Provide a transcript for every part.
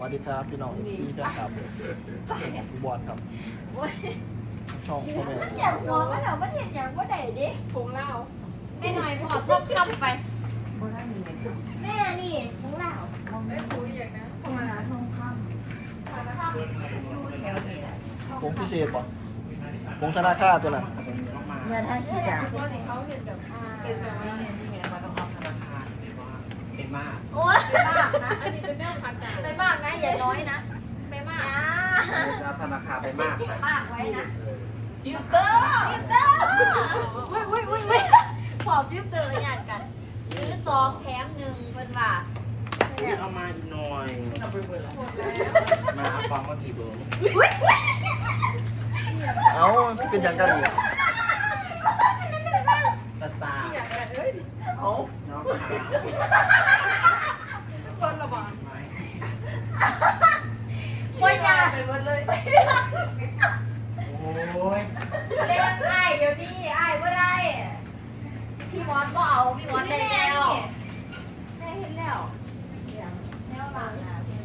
สวัสดีครับพี่น้องเอฟซีแฟนคลับพี่บอลครับโอ้ยช่องพ่อแม่มันอยากหัวมันเหรอมันเห็นอย่างว่าไหนดิผงเหล้าแม่หน่อยพอทบคำไปแม่นี่ของเราไอ้ยปุ๋ยอย่างนะธรรมดาทองคผมพิเศษป่ะผมธนาคารตัวนั้นเงินให้ที่จ่าำเพราะในเขาเห็นแบบเป็นแบบว่าเป็น มากโอ้ยเป็นมากนะอันนี้เป็นแนวคัดด่าไม่มากนะอย่าน้อยนะไม่มากแล้วธนาคารเป็นมากไปมากไว้นะฟิลเตอร์ฟิลเตอร์เว้ยเว้ยเว้ยเว้ยขอฟิลเตอร์ระยะกัน ซื้อซองแถมหนึ่งเพิ่นว่าเอามาอีกหน่อยมาฟังว่ากี่เบอร์เอ้าเป็นอย่างกันอีกตาตาอย่างไรเอ้ยน้องหา คนระบาด โอ้ยยา เป็นวันเลยโอ้ยเล่นไอ้เดี๋ยวนี้ไอ้ก็ได้ พี่มอนก็เอา พี่มอนได้แล้วได้เห็นแล้วแนวหลังนะพี่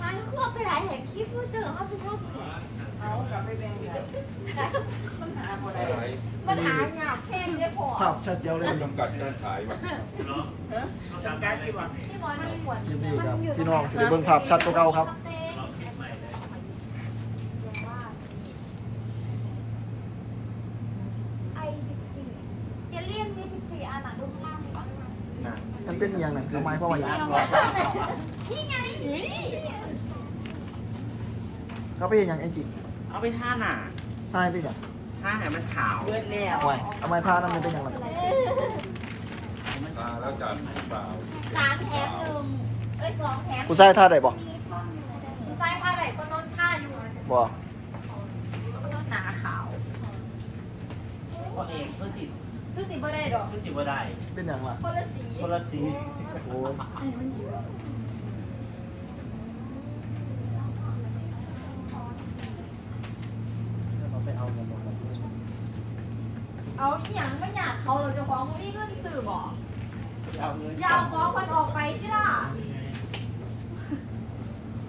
มันก็คือไปหลายแห่งคลิปเจอเขาทุกคนเอากลับไปแบ่งกันปัญหาบ่ได้ มันหาหยาบเพลงได้พอภาพชัดเดียวเลยจำกัดการขายว่ะจำการที่ว่าพี่มอนมีขวดคลิปนี้ครับพี่น้องสิได้เบิ่งภาพชัดกว่าเก่าครับ ไอสิบสี่เจเลี่ยนมีสิบสี่อันอะดูข้างล่างมีบ้างไหมนะมันเป็นอหย่างนั้นทำไมเพราะว่าอย่างนี่ไงเขาไปเห็นอย่างไอ้จิเอาไปท่าหน่ะทายไปอย่าง ท่าแห่มันขาวเบิดแล้วไว้ทำไมท่านั้นมันเป็นอย่างไรตาแล้วจัดเปล่าสามแถมหนึ่งเอ้ยสองแถมกูใส่ท่าใดบ่ดูไซส์ผ้าไหนก็นอนผ้าอยู่บ่ก็นอนหนาขาวก็เองเพื่อสิคือสิบ่ได้ดอกเพื่อสิว่าได้ เป็นอย่างไรคนละสีคนละสีโอ้ย เราไปเอาเงินมา เอาอีหยังไม่อยากเขาเราจะฟ้องนี่เงินสื่อบอกเอาเงินอยาวฟ้องมันออกไปที่ล่ะ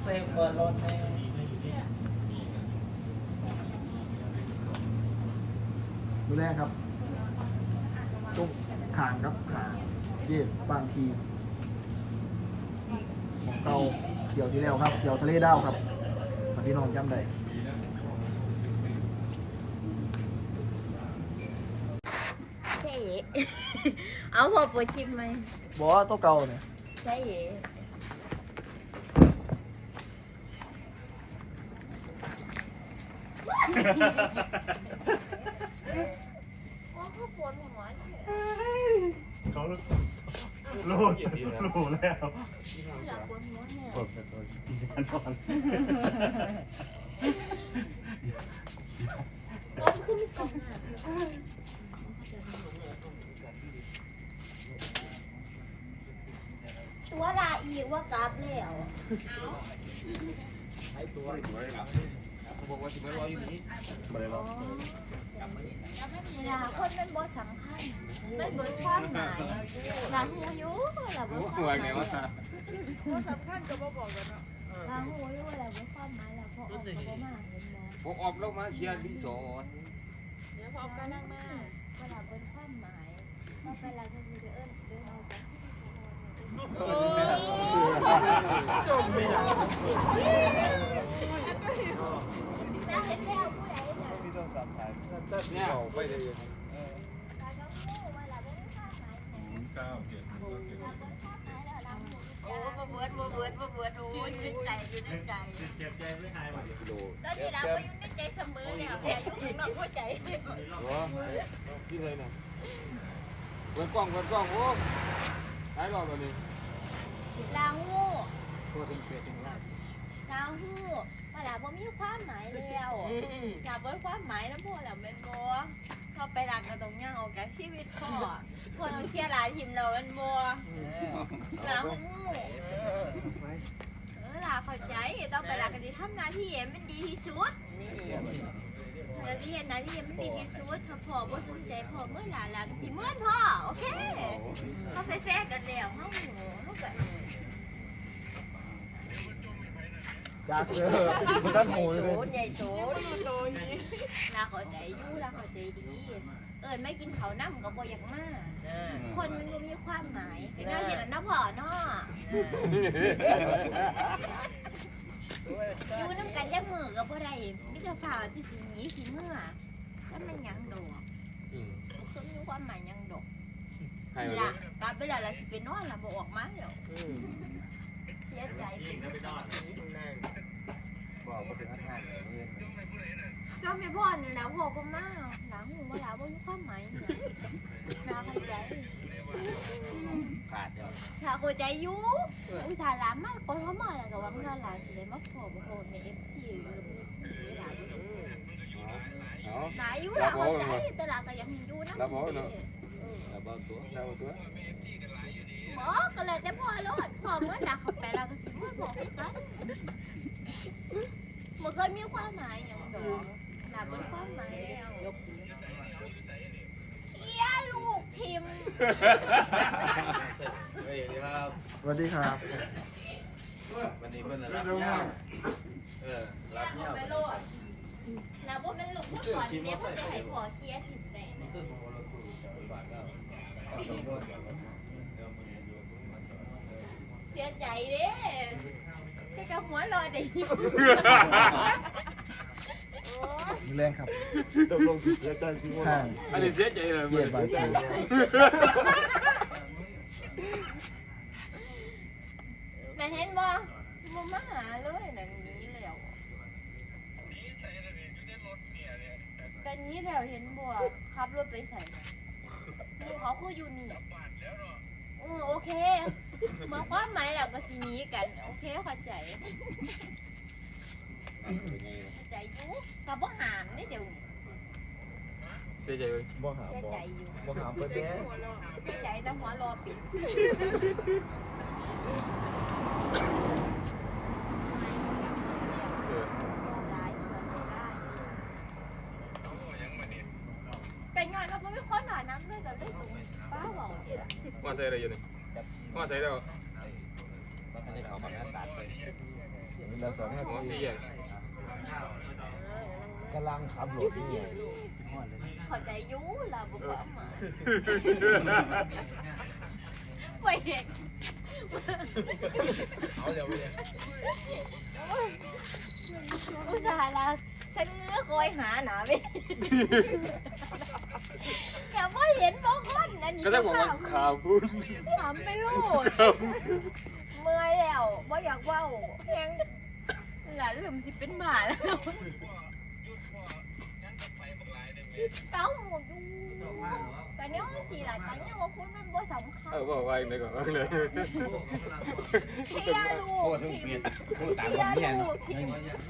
เซฟเปิดรถให้ดูแลครับจุกขางครับขางเยสบางพีของเก่าเดี๋ยวที่แล้วครับเดี๋ยวทะเลดาวครับถ้าพี่น้องจำได้ ใช่ เอาพอเปิดคลิปไหมบอกว่าตัวเก่าเนี่ยใช่เอ๋ว่าเขาปวดหัวเนี่ยเขารู้รู้รู้แล้วอยากปวดหัวเนี่ยกดกระตุ้นแน่นอน เราจะขึ้นกล่องอะ ตัวลาอีกว่ากราฟแล้วเขาบอกว่าสิบไม่รออยู่นี้มาเลยหรอเวลาคนเป็นบทสำคัญเป็นบทความหมายหลังหูอยุหลังบโอ้ทคหัววามหไงมายวะสำคัญก็บ่บอกกันเนาะหลังหูอยุหลังบทความหมายแล้วพอออกก็บ่มาเห็นบ่ผมออกลงมาเคลียร์รีสอร์ทเดี๋ยวพอกันนั่งมาเวลาบทความหมายพอไปหลังก็คือเอิ้นเดินออกจากที่จมไม่ได้จะ เห็นแล้วผู้ใดเนี่ยที่ต้องสับสายเนี่ยไปเลยหลังก็หูเวลาบทความหมายเนี่ยเก้าเจ็ดเจ็ดหลังบทความหมายแล้วหลังหูโอ้บ่เบิดบ่เบิดบ่เบิดโอ้ยชื่นใจอยู่ในใจเจ็บใจไม่หายหมดกิโลแล้วที่เราก็อยู่ในใจเสมอเนี่ยแต่อยู่ข้างนอกหัวใจหัวที่เลยนะเปิดกล้องเปิดกล้องโอ้ ท้ายรอบแบบนี้ลาหูตัวเป็นเปียกจังละลาหูเวลาบ่มีความหมายแล้วอยากเบิดความหมายน้ำพ่อแล้วแม่นบ่เข้าไปรักก็ต้องย่างออกจากชีวิตพ่อพ่อต้องเคลียร์หลายทีมแล้วแม่นบ่ลาหูเออลาเข้าใจต้องไปรักกันสิทำหน้าที่ให้มันดีที่สุดนี่ เอเดี๋ยวสิเฮ็ดหน้าที่ให้มันดีที่สุดถ้าพ่อบ่สนใจพ่อเมื่อหลานหลานก็สิเมื่อนพ่อโอเคเฮาแฟร์ๆกันแล้วเฮาเฮาก็จากเออมันตั้งหูเลยใหญ่โตลาเข้าใจอยู่ลาเข้าใจดี เอิ้นไม่กินข้าวน้ำก็บ่อยากมาคนมันบ่มีความหมายก็น่าสิล่ะนะพ่อเนาะ อยู่นำกันจักมื้อก็บ่ได้มีแต่ฝ่าที่สิหนีสิเมื่อแล้วมันหยังดอกอืมบ่เคยมีความหมายหยังดอกให้นี่เลล่ะยกลับไปแล้วล่ะสิไปนอนล่ะบ่ออกมาแล้วเสียใจเป็นบอกว่าเป็นท่านเงินก็มีพ่อนี่นะพ่อก็มาหลังหูว่าหลาบ่มีความหมายเนี่ยน่าเข้าใจ ขาดเดียวถ้าเข้าใจอยู่อุตส่าห์หลามากคนเขามาแล้วก็หวังว่าหลานสิได้มาขอบ่โหดใน FC หรือมีหลานเอา หลายอยู่หลานเข้าใจแต่หลานก็ยังมีอยู่นะรับเอาเนาะแล้วเบาตัวแล้วเบาตัวบอกก็เลยแต่พ่อรถพ่อเมื่อดักเขาไปเราก็สิมาบอกกันมันก็มีความหมายอย่างดอกหลานเป็นความหมายแล้วเฮียลูกทิม เฮ้ยดีครับสวัสดีครับ วันนี้เพิ่นน่ะรับเงาเออรับเงาไปโลดแล้วพวกมันลงพวกก่อนเนี่ยพวกจะให้พอเคลียร์ทิมได้นะคือผมเราคุยกับบ้านเราเอาสมรสกันแล้วเดี๋ยวมันอยู่มันสอนเสียใจเด้แค่กับหัวรอได้อยู่มือ แรงครับตกลงเสียใจจริงว่าห้างอันนี้เสียใจเลยเกียรติบางทีนั่นเห็นบ่บ่มาหาเลยนั่นหนี้แล้วกันนี้แล้วเห็นบ่ขับรถไปใส่หมู่เขาคืออยู่นี่อือโอเคเมื่อความหมายแล้วก็สิหนีกัน โอเคเข้าใจเข้า ใจอยู่ก็บ่ห้ามนี่เดี๋ยวนี้เสียใจเลยบ่หาเสียบ่ใจอยู่บ่หาเปิดแย่เสียใจแต่หัวรอปิดเออแต่ย้อนเราไม่คนหน่อยน้ำเลยกับได้ป้าบอกนี่แหละว่าใส่อะไรอยู่นี่ว่าใส่แล้วอันนี้เขาบอกว่าตัดไป เวลาสองนาหัวทีสี่แยก กำลังขับรถนี่เข้าใจอยูเราบอกว่ามาไปเห็นเอาเดี๋ยวไปเลยอุตส่าห์ละฉันเงื้อคอยหาหนาไปแกว่าเห็นบอกคนอันนี้ก็ต้องบอกว่าข่าวพูดถามไปลูกข่าวพูดเมื่อยแล้วบ่อยากเว้าแพง หลานเริ่มสิเป็นหมาแล้วเต้าหมูดูแต่เนี้ยมันสีหลายตันยังว่าคุณมันบ่สำคัญเออบอกว่าอย่างไรก่อนว่าเลยเฮียลูกพูดถึงเฟียดพูดตามเฮีผมยเนี่ยลูเนาะกที่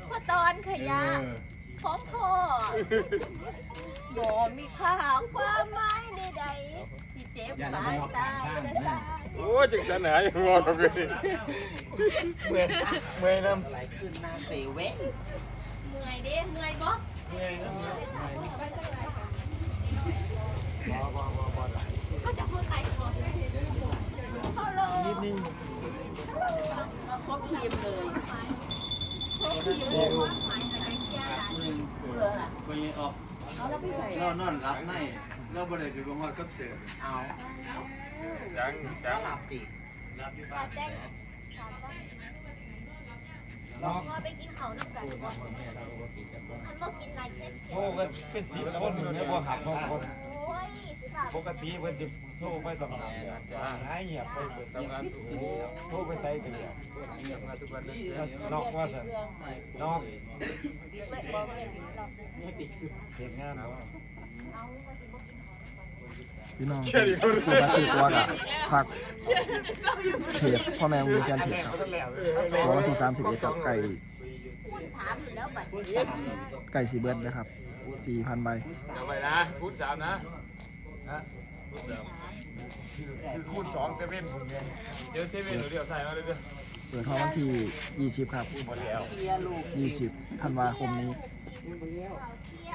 พ่อตอนขยะของพ่อบ่มีค่าความหมายใดๆที่ เจ็บตายตายแต่สายโอ้จังสันหายงอตรงนี้เมื่อยเมื่อยน้ไหลขึ้นหน้าเซเว่นเมื่อยเด้เมื่อยบ่เขาจะพูดใครก่อนฮัลโหลำนิดนึงครบทีมเลยเขาขี่รถมาหมายถึงเชียร์หลานหนึ่งไปออกนอนนอนรับใน เราบ่ได้ไปบ่ฮอดกับเสือเอาจังจัแล้วงหลับติมาแจ้งถามว่าพ่อไปกินเขาน้ำกันก่อนท่านบอกกินอะไรเช่นเโอ้ก็เป็นสิบคนเนี่ยบ่ขับบ่คนปกติเพิ่นสิโทรไปสำนักเนี่ยหายเงียบไปเบิดทำงานโอ้โทรไปใส่กันเนี่ยทำงานอกว่าซั่นนอกเลยติดหรอกเฮ็ดงานเนาะ พี่น้องคือมาคือตัวกับผักเพจพ่อแม่มีการเพจครับวันที่31ครับไก่พูดสามอยู่แล้วบัดไก่สีเบิร์ดนะครับ4,000ใบเดี๋ยวไปนะพูดสามนะคือคูณ2แต่เว้นผมเนี่ยเดี๋ยวเซเว่นหรือเดี๋ยวใส่มาเลยเด้อเปิดห้องวันที่20ครับเคลียร์ลูก20ธันวาคมนี้ เขาเที่ยว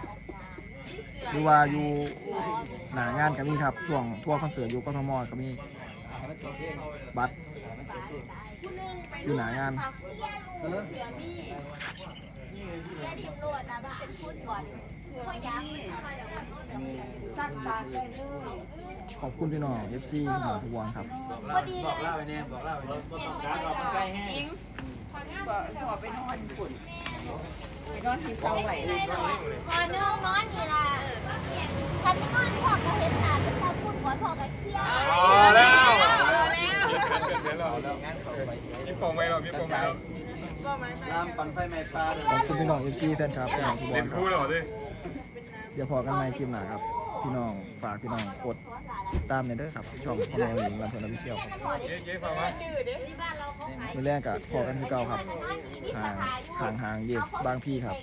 ออกไป หรือว่าอยู่หนางานก็มีครับช่วงทัวร์คอนเสิร์ตอยู่กทมก็มีบัตรอยู่หนางานเสียมี่แค่ดิมโหลดนะมันเป็นฟุตบอลพ่อยักษ์ซักตากได้เลยขอบคุณพี่น้อง FC พี่น้องทุกวงครับพอดีบเลอกยเล่าไปเนี่ยบอกเล่าไปเนี่ยเห็นไหมการออกจ๊ะใกล้แห้งอิงก็ขอไปนอนฝุ่น ไปนอนที่เสาไหวไม่ได้หรอกพอเนื่องนอนนี่ล่ะคันนอนพ่อก็เห็นหน้าเป็นตาฟุตบอลพ่อก็เครียดเอาแล้วเดี๋ยวเรางานเข้าไปมีโป่งไหมหรอมีโป่งไหมหรอลามปันไฟไม้ปลาเลยขอบคุณพี่น้อง FC แฟนคลับพี่น้องทุกวเล่งนครัคู่บแล้วเหรอดิเดี๋ยวพอกันใหม่คลิปหน้าครับ พี่น้องฝากพี่น้องกดติดตามในอยเด้อครับช่องพ่อแม่หญิงลำเพลินอภิเชียวแค่นั้นเด็เจ๊กเจ๊ฟังว่าที่บ้านเราเขาขายมือแรกกับพอกันที่เก่าครับห่างห่างห่างเยสบางพี่ครับ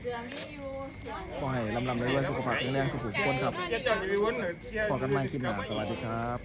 เสือมีอยู่ขอให้ลำลำด้วยสุขภาพแข็งแรงสุขุมคนครับปวนหรือเจ๊พอกันใหม่คลิปหน้าสวัสดีครับ